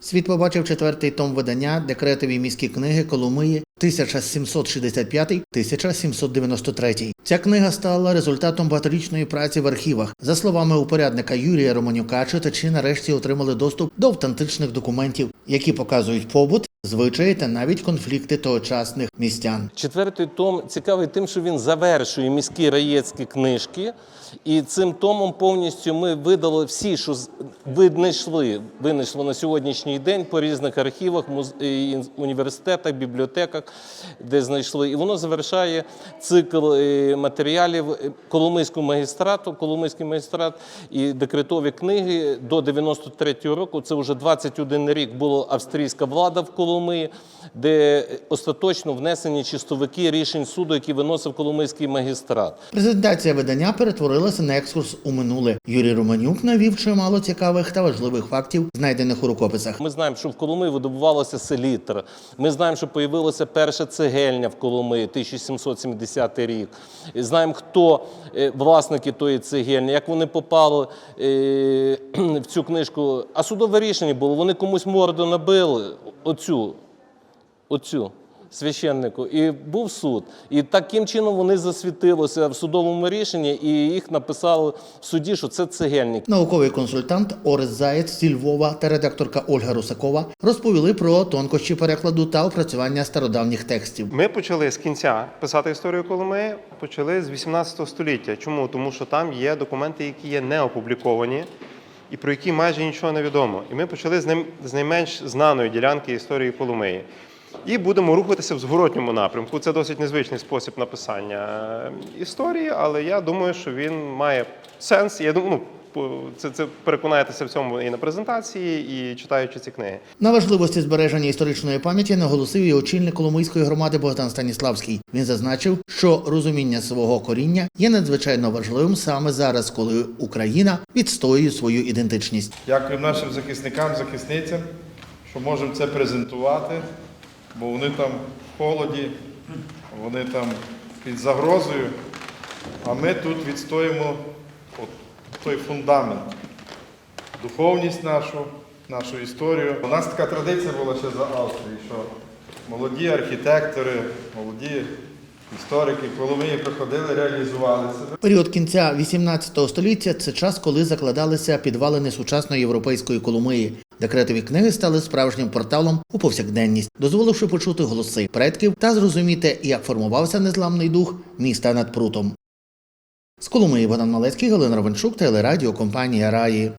Світ побачив четвертий том видання декретові міські книги Коломиї 1765-1793. Ця книга стала результатом багаторічної праці в архівах. За словами упорядника Юрія Романюка, читачі нарешті отримали доступ до автентичних документів, які показують побут, звичаї та навіть конфлікти тогочасних містян. Четвертий том цікавий тим, що він завершує міські раєцькі книжки, і цим томом повністю ми видали всі, що з- винайшли, винайшли на сьогоднішній день по різних архівах, муз- університетах, бібліотеках, де знайшли. І воно завершає цикл е, матеріалів е, Коломийського магістрату, Коломийський магістрат і декретові книги до 93-го року. Це вже 21 рік була австрійська влада в Коломиї, де остаточно внесені чистовики рішень суду, які виносив Коломийський магістрат. Презентація видання перетворилася на екскурс у минуле. Юрій Романюк навів чимало цікавих та важливих фактів, знайдених у рукописах. Ми знаємо, що в Коломиї видобувалося селітра. Ми знаємо, що появилася перша цегельня в Коломиї 1770 рік. Знаємо, хто е, власники тої цегельні, як вони попали е, в цю книжку. А судове рішення було, вони комусь морду набили, оцю, оцю. Священнику, і був суд, і таким чином вони засвітилися в судовому рішенні, і їх написали в суді, що це цегельник. Науковий консультант Орес Заєць зі Львова та редакторка Ольга Русакова розповіли про тонкощі перекладу та опрацювання стародавніх текстів. Ми почали з кінця писати історію Коломиї, почали з 18 століття. Чому? Тому що там є документи, які є не опубліковані і про які майже нічого не відомо. І ми почали з ним з найменш знаної ділянки історії Коломиї. І будемо рухатися в зворотньому напрямку. Це досить незвичний спосіб написання е, історії, але я думаю, що він має сенс. Я думаю, ну, це, це переконаєтеся в цьому і на презентації, і читаючи ці книги. На важливості збереження історичної пам'яті наголосив і очільник Коломийської громади Богдан Станіславський. Він зазначив, що розуміння свого коріння є надзвичайно важливим саме зараз, коли Україна відстоює свою ідентичність. Дякую нашим захисникам, захисницям, що можемо це презентувати, бо вони там в холоді, вони там під загрозою, а ми тут відстоїмо от той фундамент, духовність нашу, нашу історію. У нас така традиція була ще за Австрії, що молоді архітектори, молоді історики, Коломиї приходили, реалізували себе. Період кінця 18 століття це час, коли закладалися підвалини сучасної європейської Коломиї. Декретові книги стали справжнім порталом у повсякденність, дозволивши почути голоси предків та зрозуміти, як формувався незламний дух міста над прутом. З Коломиї Богдан Малецький, Галина Ровенчук, телерадіо компанія Раї.